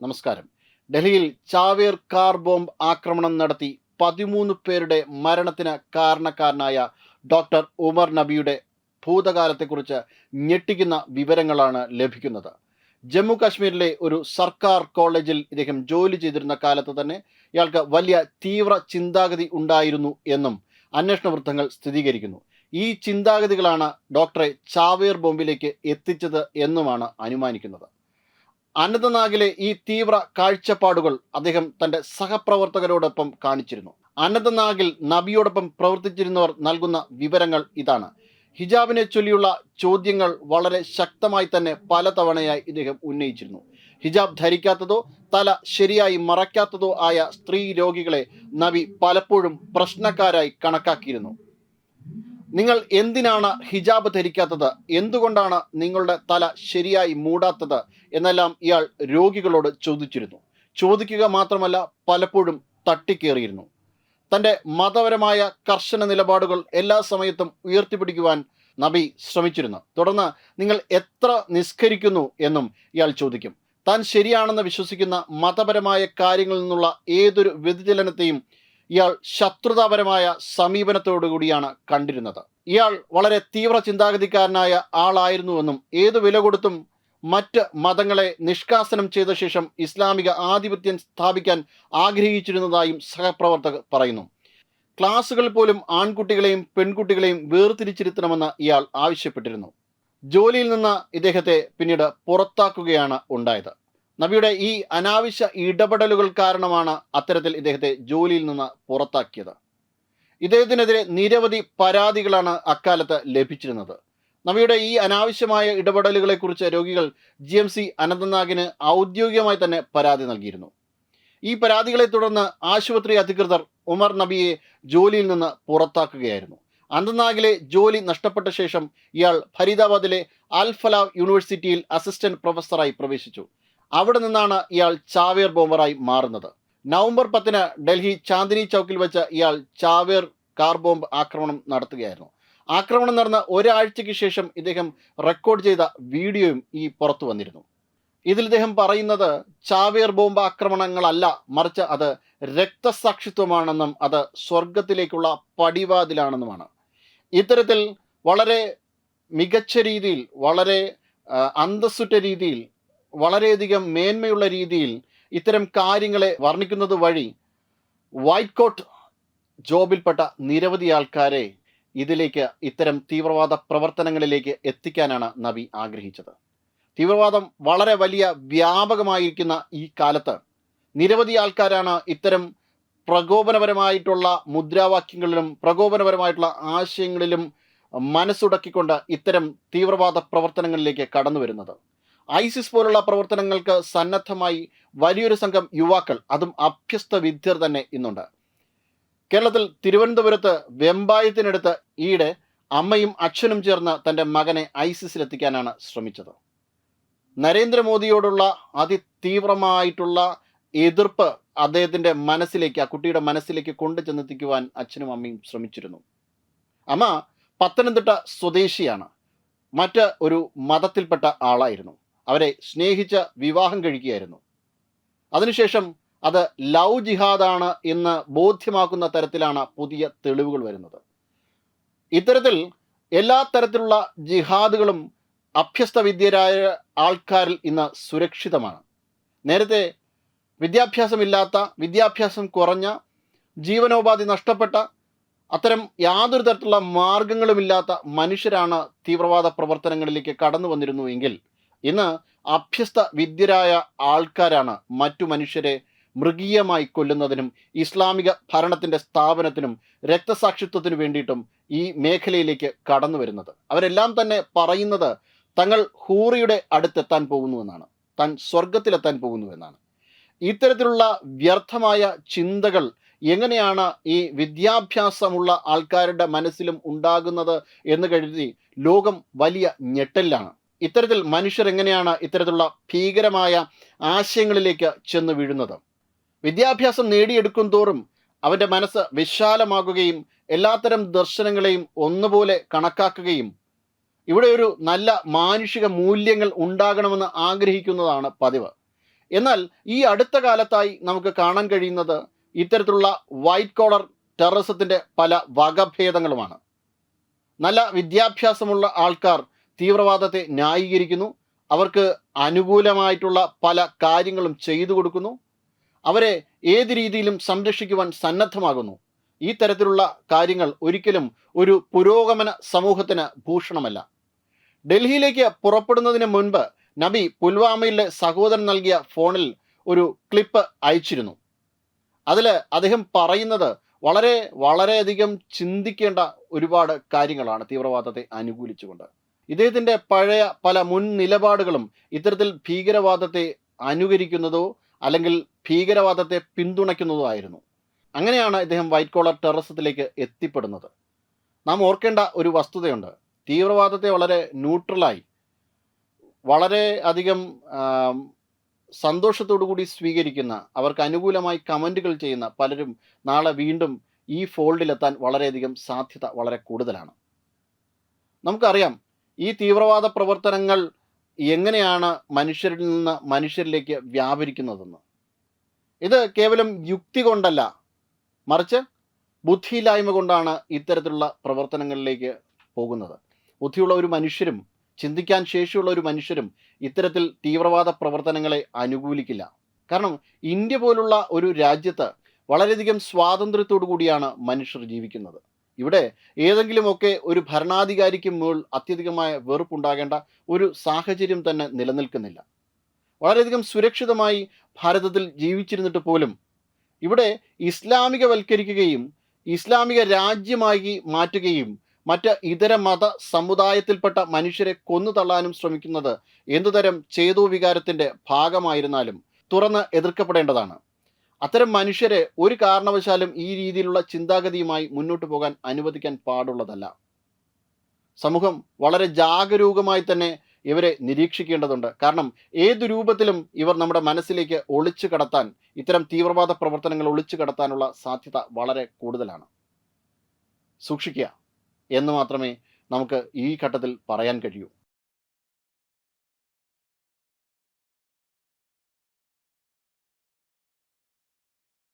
നമസ്കാരം. ഡൽഹിയിൽ ചാവേർ കാർ ബോംബ് ആക്രമണം നടത്തി പതിമൂന്ന് പേരുടെ മരണത്തിന് കാരണക്കാരനായ ഡോക്ടർ ഉമർ നബിയുടെ ഭൂതകാലത്തെക്കുറിച്ച് ഞെട്ടിക്കുന്ന വിവരങ്ങളാണ് ലഭിക്കുന്നത്. ജമ്മു കാശ്മീരിലെ ഒരു സർക്കാർ കോളേജിൽ ഇദ്ദേഹം ജോലി ചെയ്തിരുന്ന കാലത്ത് തന്നെ ഇയാൾക്ക് വലിയ തീവ്ര ചിന്താഗതി ഉണ്ടായിരുന്നു എന്നും അന്വേഷണ വൃത്തങ്ങൾ സ്ഥിരീകരിക്കുന്നു. ഈ ചിന്താഗതികളാണ് ഡോക്ടറെ ചാവേർ ബോംബിലേക്ക് എത്തിച്ചത് എന്നുമാണ് അനുമാനിക്കുന്നത്. അനന്തനാഗിലെ ഈ തീവ്ര കാഴ്ചപ്പാടുകൾ അദ്ദേഹം തന്റെ സഹപ്രവർത്തകരോടൊപ്പം കാണിച്ചിരുന്നു. അനന്തനാഗിൽ നബിയോടൊപ്പം പ്രവർത്തിച്ചിരുന്നവർ നൽകുന്ന വിവരങ്ങൾ ഇതാണ്. ഹിജാബിനെ ചൊല്ലിയുള്ള ചോദ്യങ്ങൾ വളരെ ശക്തമായി തന്നെ പലതവണയായി ഇദ്ദേഹം ഉന്നയിച്ചിരുന്നു. ഹിജാബ് ധരിക്കാത്തതോ തല ശരിയായി മറയ്ക്കാത്തതോ ആയ സ്ത്രീ രോഗികളെ നബി പലപ്പോഴും പ്രശ്നക്കാരായി കണക്കാക്കിയിരുന്നു. നിങ്ങൾ എന്തിനാണ് ഹിജാബ് ധരിക്കാത്തത്? എന്തുകൊണ്ടാണ് നിങ്ങളുടെ തല ശരിയായി മൂടാത്തത്? എന്നെല്ലാം ഇയാൾ രോഗികളോട് ചോദിച്ചിരുന്നു. ചോദിക്കുക മാത്രമല്ല പലപ്പോഴും തട്ടിക്കേറിയിരുന്നു. തന്റെ മതപരമായ കർശന നിലപാടുകൾ എല്ലാ സമയത്തും ഉയർത്തിപ്പിടിക്കുവാൻ നബി ശ്രമിച്ചിരുന്നു. തുടർന്ന് നിങ്ങൾ എത്ര നിസ്കരിക്കുന്നു എന്നും ഇയാൾ ചോദിക്കും. താൻ ശരിയാണെന്ന് വിശ്വസിക്കുന്ന മതപരമായ കാര്യങ്ങളിൽ നിന്നുള്ള ഏതൊരു വ്യതിചലനത്തെയും ഇയാൾ ശത്രുതാപരമായ സമീപനത്തോടുകൂടിയാണ് കണ്ടിരുന്നത്. ഇയാൾ വളരെ തീവ്ര ചിന്താഗതിക്കാരനായ ആളായിരുന്നുവെന്നും ഏതു വില കൊടുത്തും മറ്റ് മതങ്ങളെ നിഷ്കാസനം ചെയ്ത ശേഷം ഇസ്ലാമിക ആധിപത്യം സ്ഥാപിക്കാൻ ആഗ്രഹിച്ചിരുന്നതായും സഹപ്രവർത്തകർ പറയുന്നു. ക്ലാസുകൾ പോലും ആൺകുട്ടികളെയും പെൺകുട്ടികളെയും വേർതിരിച്ചിരുത്തണമെന്ന് ഇയാൾ ആവശ്യപ്പെട്ടിരുന്നു. ജോലിയിൽ നിന്ന് ഇദ്ദേഹത്തെ പിന്നീട് പുറത്താക്കുകയാണ് ഉണ്ടായത്. നബിയുടെ ഈ അനാവശ്യ ഇടപെടലുകൾ കാരണമാണ് അത്തരത്തിൽ ഇദ്ദേഹത്തെ ജോലിയിൽ നിന്ന് പുറത്താക്കിയത്. ഇദ്ദേഹത്തിനെതിരെ നിരവധി പരാതികളാണ് അക്കാലത്ത് ലഭിച്ചിരുന്നത്. നബിയുടെ ഈ അനാവശ്യമായ ഇടപെടലുകളെക്കുറിച്ച് രോഗികൾ ജി എം സി അനന്തനാഗിന് ഔദ്യോഗികമായി തന്നെ പരാതി നൽകിയിരുന്നു. ഈ പരാതികളെ തുടർന്ന് ആശുപത്രി അധികൃതർ ഉമർ നബിയെ ജോലിയിൽ നിന്ന് പുറത്താക്കുകയായിരുന്നു. അനന്തനാഗിലെ ജോലി നഷ്ടപ്പെട്ട ശേഷം ഇയാൾ ഫരീദാബാദിലെ അൽ ഫലാഹ് യൂണിവേഴ്സിറ്റിയിൽ അസിസ്റ്റന്റ് പ്രൊഫസറായി പ്രവേശിച്ചു. അവിടെ നിന്നാണ് ഇയാൾ ചാവേർ ബോംബറായി മാറുന്നത്. നവംബർ പത്തിന് ഡൽഹി ചാന്ദിനി ചൗക്കിൽ വെച്ച് ഇയാൾ ചാവേർ കാർ ബോംബ് ആക്രമണം നടത്തുകയായിരുന്നു. ആക്രമണം നടന്ന ഒരാഴ്ചയ്ക്ക് ശേഷം ഇദ്ദേഹം റെക്കോർഡ് ചെയ്ത വീഡിയോയും ഈ പുറത്തു വന്നിരുന്നു. ഇതിൽ ഇദ്ദേഹം പറയുന്നത് ചാവേർ ബോംബ് ആക്രമണങ്ങളല്ല മറിച്ച് അത് രക്തസാക്ഷിത്വമാണെന്നും അത് സ്വർഗത്തിലേക്കുള്ള പടിവാതിലാണെന്നുമാണ്. ഇത്തരത്തിൽ വളരെ മികച്ച രീതിയിൽ വളരെ അന്തസ്സുറ്റ രീതിയിൽ വളരെയധികം മേന്മയുള്ള രീതിയിൽ ഇത്തരം കാര്യങ്ങളെ വർണിക്കുന്നത് വഴി വൈറ്റ് കോട്ട് ജോബിൽപ്പെട്ട നിരവധി ആൾക്കാരെ ഇതിലേക്ക് ഇത്തരം തീവ്രവാദ പ്രവർത്തനങ്ങളിലേക്ക് എത്തിക്കാനാണ് നബി ആഗ്രഹിച്ചത്. തീവ്രവാദം വളരെ വലിയ വ്യാപകമായിരിക്കുന്ന ഈ കാലത്ത് നിരവധി ആൾക്കാരാണ് ഇത്തരം പ്രകോപനപരമായിട്ടുള്ള മുദ്രാവാക്യങ്ങളിലും പ്രകോപനപരമായിട്ടുള്ള ആശയങ്ങളിലും മനസ്സുടക്കിക്കൊണ്ട് ഇത്തരം തീവ്രവാദ പ്രവർത്തനങ്ങളിലേക്ക് കടന്നു വരുന്നത് ഐസിസ് പോലുള്ള പ്രവർത്തനങ്ങൾക്ക് സന്നദ്ധമായി വലിയൊരു സംഘം യുവാക്കൾ അതും അഭ്യസ്ത വിദ്യർ തന്നെ ഇന്നുണ്ട്. കേരളത്തിൽ തിരുവനന്തപുരത്ത് വെമ്പായത്തിനടുത്ത് ഈയിടെ അമ്മയും അച്ഛനും ചേർന്ന് തന്റെ മകനെ ഐസിസിലെത്തിക്കാനാണ് ശ്രമിച്ചത്. നരേന്ദ്രമോദിയോടുള്ള അതിതീവ്രമായിട്ടുള്ള എതിർപ്പ് അദ്ദേഹത്തിന്റെ മനസ്സിലേക്ക് ആ കുട്ടിയുടെ മനസ്സിലേക്ക് കൊണ്ടു ചെന്നെത്തിക്കുവാൻ അച്ഛനും അമ്മയും ശ്രമിച്ചിരുന്നു. അമ്മ പത്തനംതിട്ട സ്വദേശിയാണ്. മറ്റ് ഒരു മതത്തിൽപ്പെട്ട ആളായിരുന്നു. അവരെ സ്നേഹിച്ച് വിവാഹം കഴിക്കുകയായിരുന്നു. അതിനുശേഷം അത് ലവ് ജിഹാദാണ് എന്ന് ബോധ്യമാക്കുന്ന തരത്തിലാണ് പുതിയ തെളിവുകൾ വരുന്നത്. ഇത്തരത്തിൽ എല്ലാ തരത്തിലുള്ള ജിഹാദുകളും അഭ്യസ്ത വിദ്യരായ ആൾക്കാരിൽ ഇന്ന് സുരക്ഷിതമാണ്. നേരത്തെ വിദ്യാഭ്യാസമില്ലാത്ത വിദ്യാഭ്യാസം കുറഞ്ഞ ജീവനോപാധി നഷ്ടപ്പെട്ട അത്തരം യാതൊരു തരത്തിലുള്ള മാർഗങ്ങളുമില്ലാത്ത മനുഷ്യരാണ് തീവ്രവാദ പ്രവർത്തനങ്ങളിലേക്ക് കടന്നു വന്നിരുന്നു എങ്കിൽ ഇന്ന് അഭ്യസ്ത വിദ്യരായ ആൾക്കാരാണ് മറ്റു മനുഷ്യരെ മൃഗീയമായി കൊല്ലുന്നതിനും ഇസ്ലാമിക ഭരണത്തിന്റെ സ്ഥാപനത്തിനും രക്തസാക്ഷിത്വത്തിനു വേണ്ടിയിട്ടും ഈ മേഖലയിലേക്ക് കടന്നു വരുന്നത്. അവരെല്ലാം തന്നെ പറയുന്നത് തങ്ങൾ ഹൂറിയുടെ അടുത്തെത്താൻ പോകുന്നുവെന്നാണ് താൻ സ്വർഗത്തിലെത്താൻ പോകുന്നുവെന്നാണ് ഇത്തരത്തിലുള്ള വ്യർത്ഥമായ ചിന്തകൾ എങ്ങനെയാണ് ഈ വിദ്യാഭ്യാസമുള്ള ആൾക്കാരുടെ മനസ്സിലും ഉണ്ടാകുന്നത് എന്ന് കരുതി ലോകം വലിയ ഞെട്ടലിലാണ്. ഇത്തരത്തിൽ മനുഷ്യർ എങ്ങനെയാണ് ഇത്തരത്തിലുള്ള ഭീകരമായ ആശയങ്ങളിലേക്ക് ചെന്ന് വീഴുന്നത്? വിദ്യാഭ്യാസം നേടിയെടുക്കും തോറും അവന്റെ മനസ്സ് വിശാലമാകുകയും എല്ലാത്തരം ദർശനങ്ങളെയും ഒന്നുപോലെ കണക്കാക്കുകയും ഇവിടെ ഒരു നല്ല മാനുഷിക മൂല്യങ്ങൾ ഉണ്ടാകണമെന്ന് ആഗ്രഹിക്കുന്നതാണ് പതിവ്. എന്നാൽ ഈ അടുത്ത കാലത്തായി നമുക്ക് കാണാൻ കഴിയുന്നത് ഇത്തരത്തിലുള്ള വൈറ്റ് കോളർ ടെററിസത്തിന്റെ പല വകഭേദങ്ങളുമാണ്. നല്ല വിദ്യാഭ്യാസമുള്ള ആൾക്കാർ തീവ്രവാദത്തെ ന്യായീകരിക്കുന്നു. അവർക്ക് അനുകൂലമായിട്ടുള്ള പല കാര്യങ്ങളും ചെയ്തു കൊടുക്കുന്നു. അവരെ ഏത് രീതിയിലും സംരക്ഷിക്കുവാൻ സന്നദ്ധമാകുന്നു. ഈ തരത്തിലുള്ള കാര്യങ്ങൾ ഒരിക്കലും ഒരു പുരോഗമന സമൂഹത്തിന് ഭൂഷണമല്ല. ഡൽഹിയിലേക്ക് പുറപ്പെടുന്നതിന് മുൻപ് നബി പുൽവാമയിലെ സഹോദരൻ നൽകിയ ഫോണിൽ ഒരു ക്ലിപ്പ് അയച്ചിരുന്നു. അതിൽ അദ്ദേഹം പറയുന്നത് വളരെ വളരെയധികം ചിന്തിക്കേണ്ട ഒരുപാട് കാര്യങ്ങളാണ് തീവ്രവാദത്തെ അനുകൂലിച്ചുകൊണ്ട്. ഇദ്ദേഹത്തിന്റെ പഴയ പല മുൻ നിലപാടുകളും ഇത്തരത്തിൽ ഭീകരവാദത്തെ അനുകരിക്കുന്നതോ അല്ലെങ്കിൽ ഭീകരവാദത്തെ പിന്തുണയ്ക്കുന്നതോ ആയിരുന്നു. അങ്ങനെയാണ് ഇദ്ദേഹം വൈറ്റ് കോളർ ടെററിസത്തിലേക്ക് എത്തിപ്പെടുന്നത്. നാം ഓർക്കേണ്ട ഒരു വസ്തുതയുണ്ട്. തീവ്രവാദത്തെ വളരെ ന്യൂട്രലായി വളരെ അധികം സന്തോഷത്തോടു കൂടി സ്വീകരിക്കുന്ന അവർക്ക് അനുകൂലമായി കമന്റുകൾ ചെയ്യുന്ന പലരും നാളെ വീണ്ടും ഈ ഫോൾഡിലെത്താൻ വളരെയധികം സാധ്യത വളരെ കൂടുതലാണ്. നമുക്കറിയാം ഈ തീവ്രവാദ പ്രവർത്തനങ്ങൾ എങ്ങനെയാണ് മനുഷ്യരിൽ നിന്ന് മനുഷ്യരിലേക്ക് വ്യാപരിക്കുന്നതെന്ന്? ഇത് കേവലം യുക്തി കൊണ്ടല്ല. മറിച്ച് ബുദ്ധിയില്ലായ്മ കൊണ്ടാണ് ഇത്തരത്തിലുള്ള പ്രവർത്തനങ്ങളിലേക്ക് പോകുന്നത്. ബുദ്ധിയുള്ള ഒരു മനുഷ്യരും ചിന്തിക്കാൻ ശേഷിയുള്ള ഒരു മനുഷ്യരും ഇത്തരത്തിൽ തീവ്രവാദ പ്രവർത്തനങ്ങളെ അനുകൂലിക്കില്ല. കാരണം ഇന്ത്യ പോലുള്ള ഒരു രാജ്യത്ത് വളരെയധികം സ്വാതന്ത്ര്യത്തോടു കൂടിയാണ് മനുഷ്യർ ജീവിക്കുന്നത്. ഇവിടെ ഏതെങ്കിലുമൊക്കെ ഒരു ഭരണാധികാരിക്ക് മുകൾ അത്യധികമായ വെറുപ്പുണ്ടാകേണ്ട ഒരു സാഹചര്യം തന്നെ നിലനിൽക്കുന്നില്ല. വളരെയധികം സുരക്ഷിതമായി ഭാരതത്തിൽ ജീവിച്ചിരുന്നിട്ട് പോലും ഇവിടെ ഇസ്ലാമികവൽക്കരിക്കുകയും ഇസ്ലാമിക രാജ്യമായി മാറ്റുകയും മറ്റ് ഇതര മത സമുദായത്തിൽപ്പെട്ട മനുഷ്യരെ കൊന്നു തള്ളാനും ശ്രമിക്കുന്നത് എന്തുതരം ചേതോ വികാരത്തിന്റെ ഭാഗമായിരുന്നാലും തുറന്ന് എതിർക്കപ്പെടേണ്ടതാണ്. അത്തരം മനുഷ്യരെ ഒരു കാരണവശാലും ഈ രീതിയിലുള്ള ചിന്താഗതിയുമായി മുന്നോട്ട് പോകാൻ അനുവദിക്കാൻ പാടുള്ളതല്ല. സമൂഹം വളരെ ജാഗരൂകമായി തന്നെ ഇവരെ നിരീക്ഷിക്കേണ്ടതുണ്ട്. കാരണം ഏതു രൂപത്തിലും ഇവർ നമ്മുടെ മനസ്സിലേക്ക് ഒളിച്ചു കടത്താൻ ഇത്തരം തീവ്രവാദ പ്രവർത്തനങ്ങൾ ഒളിച്ചു കടത്താനുള്ള സാധ്യത വളരെ കൂടുതലാണ്. സൂക്ഷിക്കുക എന്ന് മാത്രമേ നമുക്ക് ഈ ഘട്ടത്തിൽ പറയാൻ കഴിയൂ.